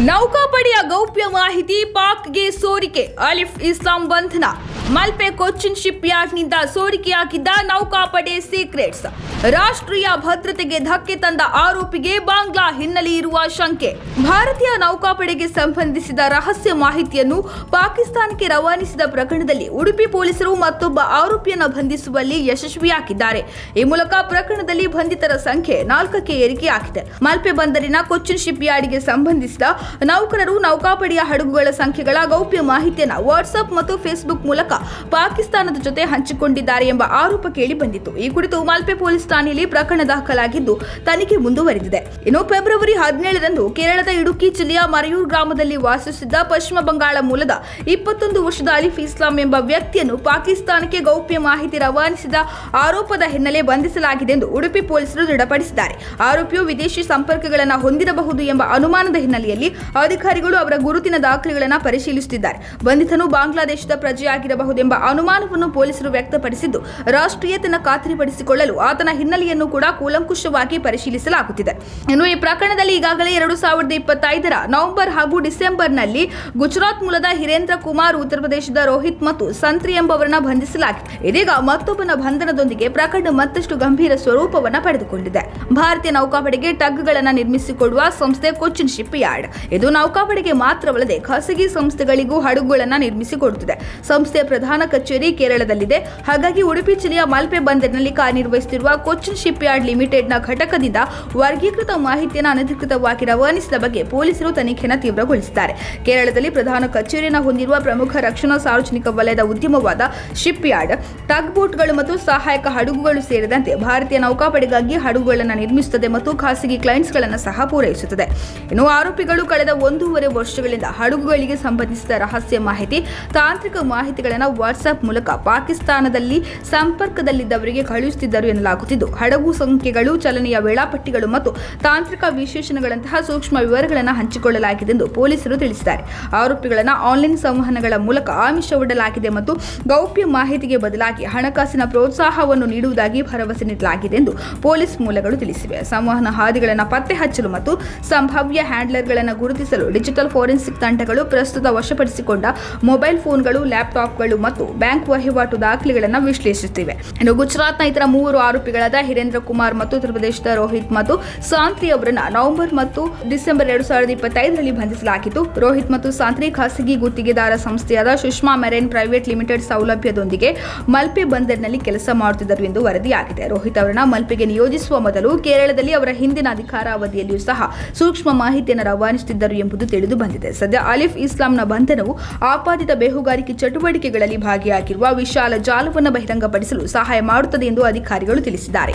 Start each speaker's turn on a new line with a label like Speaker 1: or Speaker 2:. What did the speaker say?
Speaker 1: ನೌಕಾಪಡೆಯ ಗೌಪ್ಯ ಮಾಹಿತಿ ಪಾಕ್ಗೆ ಸೋರಿಕೆ ಅಲಿಫ್ ಇಸ್ಲಾಂ ಬಂಧನ ಮಲ್ಪೆ ಕೊಚ್ಚಿನ್ ಶಿಪ್ ಯಾರ್ಡ್ನಿಂದ ಸೋರಿಕೆಯಾಗಿದ್ದ ನೌಕಾಪಡೆ ಸೀಕ್ರೆಟ್ಸ್. ರಾಷ್ಟ್ರೀಯ ಭದ್ರತೆಗೆ ಧಕ್ಕೆ ತಂದ ಆರೋಪಿಗೆ ಬಾಂಗ್ಲಾ ಹಿನ್ನೆಲೆ ಇರುವ ಶಂಕೆ. ಭಾರತೀಯ ನೌಕಾಪಡೆಗೆ ಸಂಬಂಧಿಸಿದ ರಹಸ್ಯ ಮಾಹಿತಿಯನ್ನು ಪಾಕಿಸ್ತಾನಕ್ಕೆ ರವಾನಿಸಿದ ಪ್ರಕರಣದಲ್ಲಿ ಉಡುಪಿ ಪೊಲೀಸರು ಮತ್ತೊಬ್ಬ ಆರೋಪಿಯನ್ನು ಬಂಧಿಸುವಲ್ಲಿ ಯಶಸ್ವಿಯಾಗಿದ್ದಾರೆ. ಈ ಮೂಲಕ ಪ್ರಕರಣದಲ್ಲಿ ಬಂಧಿತರ ಸಂಖ್ಯೆ ನಾಲ್ಕಕ್ಕೆ ಏರಿಕೆಯಾಗಿದೆ ಮಲ್ಪೆ ಬಂದರಿನ ಕೊಚ್ಚಿನ್ ಶಿಪ್ ಯಾರ್ಡ್ಗೆ ಸಂಬಂಧಿಸಿದ ನೌಕರರು ನೌಕಾಪಡೆಯ ಹಡಗುಗಳ ಸಂಖ್ಯೆಗಳ ಗೌಪ್ಯ ಮಾಹಿತಿಯನ್ನು ವಾಟ್ಸ್ಆಪ್ ಮತ್ತು ಫೇಸ್ಬುಕ್ ಮೂಲಕ ಪಾಕಿಸ್ತಾನದ ಜೊತೆ ಹಂಚಿಕೊಂಡಿದ್ದಾರೆ ಎಂಬ ಆರೋಪ ಕೇಳಿ ಬಂದಿತ್ತು. ಈ ಕುರಿತು ಮಾಲ್ಪೆ ಪೊಲೀಸ್ ಠಾಣೆಯಲ್ಲಿ ಪ್ರಕರಣ ದಾಖಲಾಗಿದ್ದು ತನಿಖೆ ಮುಂದುವರೆದಿದೆ. ಇನ್ನು ಫೆಬ್ರವರಿ ಹದಿನೇಳರಂದು ಕೇರಳದ ಇಡುಕಿ ಜಿಲ್ಲೆಯ ಮರೆಯೂರ್ ಗ್ರಾಮದಲ್ಲಿ ವಾಸಿಸುತ್ತಿದ್ದ ಪಶ್ಚಿಮ ಬಂಗಾಳ ಮೂಲದ ಇಪ್ಪತ್ತೊಂದು ವರ್ಷದ ಅಲಿಫ್ ಇಸ್ಲಾಂ ಎಂಬ ವ್ಯಕ್ತಿಯನ್ನು ಪಾಕಿಸ್ತಾನಕ್ಕೆ ಗೌಪ್ಯ ಮಾಹಿತಿ ರವಾನಿಸಿದ ಆರೋಪದ ಹಿನ್ನೆಲೆ ಬಂಧಿಸಲಾಗಿದೆ ಎಂದು ಉಡುಪಿ ಪೊಲೀಸರು ದೃಢಪಡಿಸಿದ್ದಾರೆ. ಆರೋಪಿಯು ವಿದೇಶಿ ಸಂಪರ್ಕಗಳನ್ನು ಹೊಂದಿರಬಹುದು ಎಂಬ ಅನುಮಾನದ ಹಿನ್ನೆಲೆಯಲ್ಲಿ ಅಧಿಕಾರಿಗಳು ಅವರ ಗುರುತಿನ ದಾಖಲೆಗಳನ್ನು ಪರಿಶೀಲಿಸುತ್ತಿದ್ದಾರೆ. ಬಂಧಿತನು ಬಾಂಗ್ಲಾದೇಶದ ಪ್ರಜೆಯಾಗಿರಬಹುದೆಂಬ ಅನುಮಾನವನ್ನು ಪೊಲೀಸರು ವ್ಯಕ್ತಪಡಿಸಿದ್ದು, ರಾಷ್ಟ್ರೀಯತೆಯನ್ನು ಖಾತ್ರಿಪಡಿಸಿಕೊಳ್ಳಲು ಆತನ ಹಿನ್ನೆಲೆಯನ್ನು ಕೂಡ ಕೂಲಂಕುಷವಾಗಿ ಪರಿಶೀಲಿಸಲಾಗುತ್ತಿದೆ. ಇನ್ನು ಈ ಪ್ರಕರಣದಲ್ಲಿ ಈಗಾಗಲೇ ಎರಡು ಸಾವಿರದ ಇಪ್ಪತ್ತೈದರ ನವೆಂಬರ್ ಹಾಗೂ ಡಿಸೆಂಬರ್ನಲ್ಲಿ ಗುಜರಾತ್ ಮೂಲದ ಹಿರೇಂದ್ರ ಕುಮಾರ್ ಉತ್ತರ ಪ್ರದೇಶದ ರೋಹಿತ್ ಮತ್ತು ಸಂತ್ರಿ ಎಂಬವರನ್ನ ಬಂಧಿಸಲಾಗಿದೆ. ಇದೀಗ ಮತ್ತೊಬ್ಬನ ಬಂಧನದೊಂದಿಗೆ ಪ್ರಕರಣ ಮತ್ತಷ್ಟು ಗಂಭೀರ ಸ್ವರೂಪವನ್ನು ಪಡೆದುಕೊಂಡಿದೆ. ಭಾರತೀಯ ನೌಕಾಪಡೆಗೆ ಟಗ್ಗಳನ್ನು ನಿರ್ಮಿಸಿಕೊಡುವ ಸಂಸ್ಥೆ ಕೊಚ್ಚಿನ್ ಶಿಪ್ ಯಾರ್ಡ್ ಇದು ನೌಕಾಪಡೆಗೆ ಮಾತ್ರವಲ್ಲದೆ ಖಾಸಗಿ ಸಂಸ್ಥೆಗಳಿಗೂ ಹಡಗುಗಳನ್ನು ನಿರ್ಮಿಸಿಕೊಡುತ್ತಿದೆ. ಸಂಸ್ಥೆಯ ಪ್ರಧಾನ ಕಚೇರಿ ಕೇರಳದಲ್ಲಿದೆ. ಹಾಗಾಗಿ ಉಡುಪಿ ಜಿಲ್ಲೆಯ ಮಲ್ಪೆ ಬಂದರಿನಲ್ಲಿ ಕಾರ್ಯನಿರ್ವಹಿಸುತ್ತಿರುವ ಕೊಚ್ಚಿನ್ ಶಿಪ್ ಯಾರ್ಡ್ ಲಿಮಿಟೆಡ್ನ ಘಟಕದಿಂದ ವರ್ಗೀಕೃತ ಮಾಹಿತಿಯನ್ನು ಅನಧಿಕೃತವಾಗಿ ರವಾನಿಸಿದ ಬಗ್ಗೆ ಪೊಲೀಸರು ತನಿಖೆಯನ್ನು ತೀವ್ರಗೊಳಿಸಿದ್ದಾರೆ. ಕೇರಳದಲ್ಲಿ ಪ್ರಧಾನ ಕಚೇರಿಯನ್ನು ಹೊಂದಿರುವ ಪ್ರಮುಖ ರಕ್ಷಣಾ ಸಾರ್ವಜನಿಕ ವಲಯದ ಉದ್ಯಮವಾದ ಶಿಪ್ ಯಾರ್ಡ್ ಟಗ್ ಬೋಟ್ಗಳು ಮತ್ತು ಸಹಾಯಕ ಹಡಗುಗಳು ಸೇರಿದಂತೆ ಭಾರತೀಯ ನೌಕಾಪಡೆಗಾಗಿ ಹಡಗುಗಳನ್ನು ನಿರ್ಮಿಸುತ್ತದೆ ಮತ್ತು ಖಾಸಗಿ ಕ್ಲೈಂಟ್ಸ್ಗಳನ್ನು ಸಹ ಪೂರೈಸುತ್ತದೆ. ಇನ್ನು ಆರೋಪಿಗಳು ಕಳೆದ ಒಂದೂವರೆ ವರ್ಷಗಳಿಂದ ಹಡಗುಗಳಿಗೆ ಸಂಬಂಧಿಸಿದ ರಹಸ್ಯ ಮಾಹಿತಿ, ತಾಂತ್ರಿಕ ಮಾಹಿತಿಗಳನ್ನು ವಾಟ್ಸ್ಆಪ್ ಮೂಲಕ ಪಾಕಿಸ್ತಾನದಲ್ಲಿ ಸಂಪರ್ಕದಲ್ಲಿದ್ದವರಿಗೆ ಕಳುಹಿಸುತ್ತಿದ್ದರು ಎನ್ನಲಾಗುತ್ತಿದ್ದು. ಹಡಗು ಸಂಖ್ಯೆಗಳು, ಚಲನೆಯ ವೇಳಾಪಟ್ಟಿಗಳು ಮತ್ತು ತಾಂತ್ರಿಕ ವಿಶೇಷಣಗಳಂತಹ ಸೂಕ್ಷ್ಮ ವಿವರಗಳನ್ನು ಹಂಚಿಕೊಳ್ಳಲಾಗಿದೆ ಎಂದು ಪೊಲೀಸರು ತಿಳಿಸಿದ್ದಾರೆ. ಆರೋಪಿಗಳನ್ನು ಆನ್ಲೈನ್ ಸಂವಹನಗಳ ಮೂಲಕ ಆಮಿಷವೊಡ್ಡಲಾಗಿದೆ ಮತ್ತು ಗೌಪ್ಯ ಮಾಹಿತಿಗೆ ಬದಲಾಗಿ ಹಣಕಾಸಿನ ಪ್ರೋತ್ಸಾಹವನ್ನು ನೀಡುವುದಾಗಿ ಭರವಸೆ ನೀಡಲಾಗಿದೆ ಎಂದು ಪೊಲೀಸ್ ಮೂಲಗಳು ತಿಳಿಸಿವೆ. ಸಂವಹನ ಹಾದಿಗಳನ್ನು ಪತ್ತೆ ಹಚ್ಚಲು ಮತ್ತು ಸಂಭಾವ್ಯ ಹ್ಯಾಂಡ್ಲರ್ಗಳನ್ನು ಗುರುತಿಸಲು ಡಿಜಿಟಲ್ ಫೋರೆನ್ಸಿಕ್ ತಂಡಗಳು ಪ್ರಸ್ತುತ ವಶಪಡಿಸಿಕೊಂಡ ಮೊಬೈಲ್ ಫೋನ್ಗಳು, ಲ್ಯಾಪ್ಟಾಪ್ಗಳು ಮತ್ತು ಬ್ಯಾಂಕ್ ವಹಿವಾಟು ದಾಖಲೆಗಳನ್ನು ವಿಶ್ಲೇಷಿಸುತ್ತಿವೆ. ಇನ್ನು ಗುಜರಾತ್ನ ಇತರ ಮೂವರು ಆರೋಪಿಗಳಾದ ಹಿರೇಂದ್ರ ಕುಮಾರ್ ಮತ್ತು ಉತ್ತರ ಪ್ರದೇಶದ ರೋಹಿತ್ ಮತ್ತು ಸಾಂತ್ರಿ ಅವರನ್ನು ನವೆಂಬರ್ ಮತ್ತು ಡಿಸೆಂಬರ್ ಎರಡು ಸಾವಿರದ ಇಪ್ಪತ್ತೈದರಲ್ಲಿ ಬಂಧಿಸಲಾಗಿತ್ತು. ರೋಹಿತ್ ಮತ್ತು ಸಾಂತ್ರಿ ಖಾಸಗಿ ಗುತ್ತಿಗೆದಾರ ಸಂಸ್ಥೆಯಾದ ಸುಷ್ಮಾ ಮೆರೈನ್ ಪ್ರೈವೇಟ್ ಲಿಮಿಟೆಡ್ ಸೌಲಭ್ಯದೊಂದಿಗೆ ಮಲ್ಪೆ ಬಂದರಿನಲ್ಲಿ ಕೆಲಸ ಮಾಡುತ್ತಿದ್ದರು ಎಂದು ವರದಿಯಾಗಿದೆ. ರೋಹಿತ್ ಅವರನ್ನು ಮಲ್ಪೆಗೆ ನಿಯೋಜಿಸುವ ಮೊದಲು ಕೇರಳದಲ್ಲಿ ಅವರ ಹಿಂದಿನ ಅಧಿಕಾರಾವಧಿಯಲ್ಲಿಯೂ ಸಹ ಸೂಕ್ಷ್ಮ ಮಾಹಿತಿಯನ್ನು ರವಾನಿಸುತ್ತಿದ್ದರು ಎಂಬುದು ತಿಳಿದು ಬಂದಿದೆ. ಸದ್ಯ ಅಲಿಫ್ ಇಸ್ಲಾಂನ ಬಂಧನವು ಆಪಾದಿತ ಬೇಹುಗಾರಿಕೆ ಚಟುವಟಿಕೆಗಳಲ್ಲಿ ಭಾಗಿಯಾಗಿರುವ ವಿಶಾಲ ಜಾಲವನ್ನು ಬಹಿರಂಗಪಡಿಸಲು ಸಹಾಯ ಮಾಡುತ್ತದೆ ಎಂದು ಅಧಿಕಾರಿಗಳು ತಿಳಿಸಿದ್ದಾರೆ.